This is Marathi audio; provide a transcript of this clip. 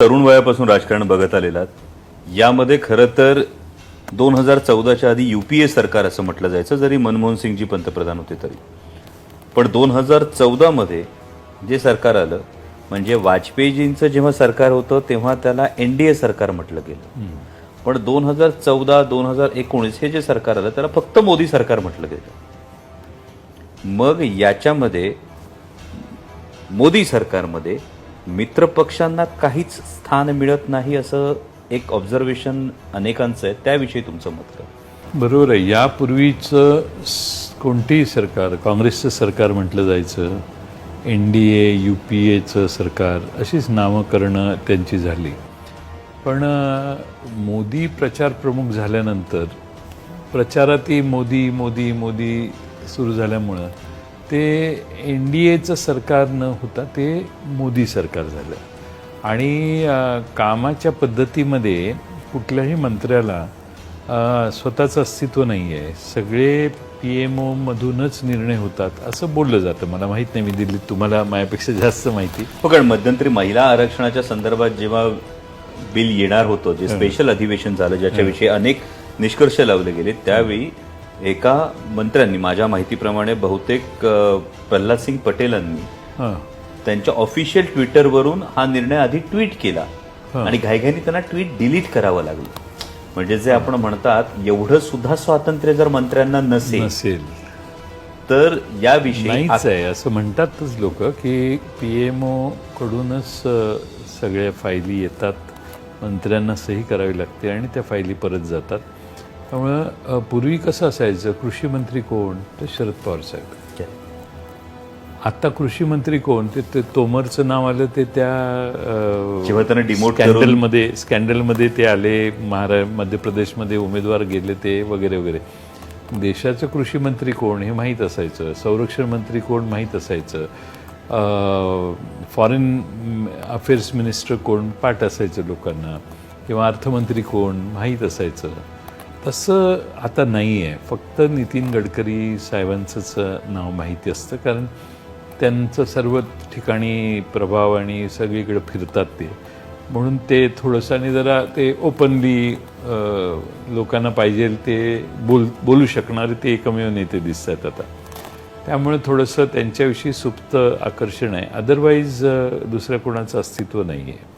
तरुण वयापासून राजकारण बघत आलेलात. यामध्ये खरं तर दोन हजार चौदाच्या आधी युपीए सरकार असं म्हटलं जायचं जरी मनमोहन सिंगजी पंतप्रधान होते तरी. पण दोन हजार चौदामध्ये जे सरकार आलं म्हणजे वाजपेयीजींचं जेव्हा सरकार होतं तेव्हा त्याला एन डी ए सरकार म्हटलं गेलं. पण दोन हजार चौदा दोन हजार एकोणीस हे जे सरकार आलं त्याला फक्त मोदी सरकार म्हटलं गेलं. मग याच्यामध्ये मोदी सरकारमध्ये मित्रपक्षांना काहीच स्थान मिळत नाही असं एक ऑब्झर्वेशन अनेकांचं आहे. त्याविषयी तुमचं मत काय? बरोबर आहे. यापूर्वीचं कोणतेही सरकार काँग्रेसचं सरकार म्हटलं जायचं N D A U P एचं सरकार अशीच नामकरणं त्यांची झाली. पण मोदी प्रचार प्रमुख झाल्यानंतर प्रचारातही मोदी मोदी मोदी सुरू झाल्यामुळं ते एन डी एचं सरकार न होता ते मोदी सरकार झालं. आणि कामाच्या पद्धतीमध्ये कुठल्याही मंत्र्याला स्वतःचं अस्तित्व नाही आहे सगळे पी एम ओमधूनच निर्णय होतात असं बोललं जातं. मला माहीत नाही मी दिल्लीत तुम्हाला माझ्यापेक्षा जास्त माहिती. हो कारण मध्यंतरी महिला आरक्षणाच्या संदर्भात जेव्हा बिल येणार होतं जे स्पेशल अधिवेशन झालं ज्याच्याविषयी अनेक निष्कर्ष लावले गेले त्यावेळी एका मंत्र्यांनी माझ्या माहितीप्रमाणे बहुतेक प्रल्हाद सिंग पटेलांनी त्यांच्या ऑफिशियल ट्विटरवरून हा निर्णय आधी ट्विट केला. आणि घाईघाईने त्यांना ट्विट डिलीट करावं लागलं. म्हणजे जे आपण म्हणतात एवढं सुद्धा स्वातंत्र्य जर मंत्र्यांना नसेल नसेल. तर याविषयी आहे. असं म्हणतातच लोक की पी एम ओ कडूनच सगळ्या फायली येतात. मंत्र्यांना सही करावी लागते आणि त्या फायली परत जातात. त्यामुळं पूर्वी कसं असायचं कृषी मंत्री कोण? तर शरद पवार साहेब. आता कृषी मंत्री कोण? ते तोमरचं नाव आलं ते त्या जेव्हा त्यांना डिमोट स्कॅन्डलमध्ये स्कॅन्डलमध्ये ते आले महारा मध्य प्रदेशमध्ये उमेदवार गेले ते वगैरे वगैरे. देशाचं कृषी मंत्री कोण हे माहीत असायचं. संरक्षण मंत्री कोण माहीत असायचं. फॉरेन अफेअर्स मिनिस्टर कोण? पाठ असायचं लोकांना. किंवा अर्थमंत्री कोण? माहीत असायचं. तसं आता नाही आहे फक्त नितीन गडकरी साहेबांचंच नाव माहिती असतं. कारण त्यांचं सर्व ठिकाणी प्रभाव आणि सगळीकडे फिरतात ते. म्हणून ते थोडंसं आणि जरा ते ओपनली लोकांना पाहिजे ते बोल बोलू शकणारे ते एकमेव नेते दिसत आहेत आता. त्यामुळे थोडंसं त्यांच्याविषयी सुप्त आकर्षण आहे. अदरवाईज दुसऱ्या कोणाचं अस्तित्व नाही आहे